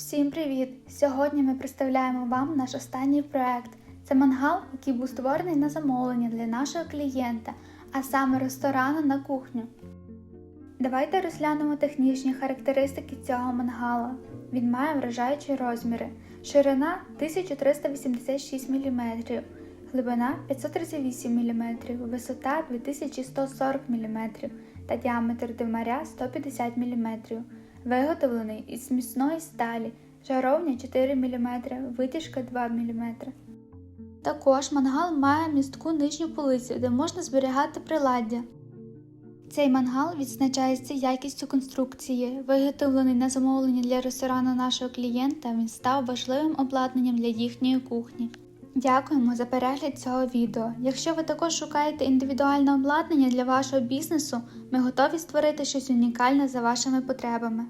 Всім привіт! Сьогодні ми представляємо вам наш останній проект. Це мангал, який був створений на замовлення для нашого клієнта, а саме ресторану на кухню. Давайте розглянемо технічні характеристики цього мангала. Він має вражаючі розміри. Ширина 1386 мм, глибина 538 мм, висота 2140 мм та діаметр димаря 150 мм. Виготовлений із міцної сталі, жаровня 4 мм, витяжка 2 мм. Також мангал має містку нижню полицю, де можна зберігати приладдя. Цей мангал відзначається якістю конструкції. Виготовлений на замовлення для ресторану нашого клієнта, він став важливим обладнанням для їхньої кухні. Дякуємо за перегляд цього відео. Якщо ви також шукаєте індивідуальне обладнання для вашого бізнесу, ми готові створити щось унікальне за вашими потребами.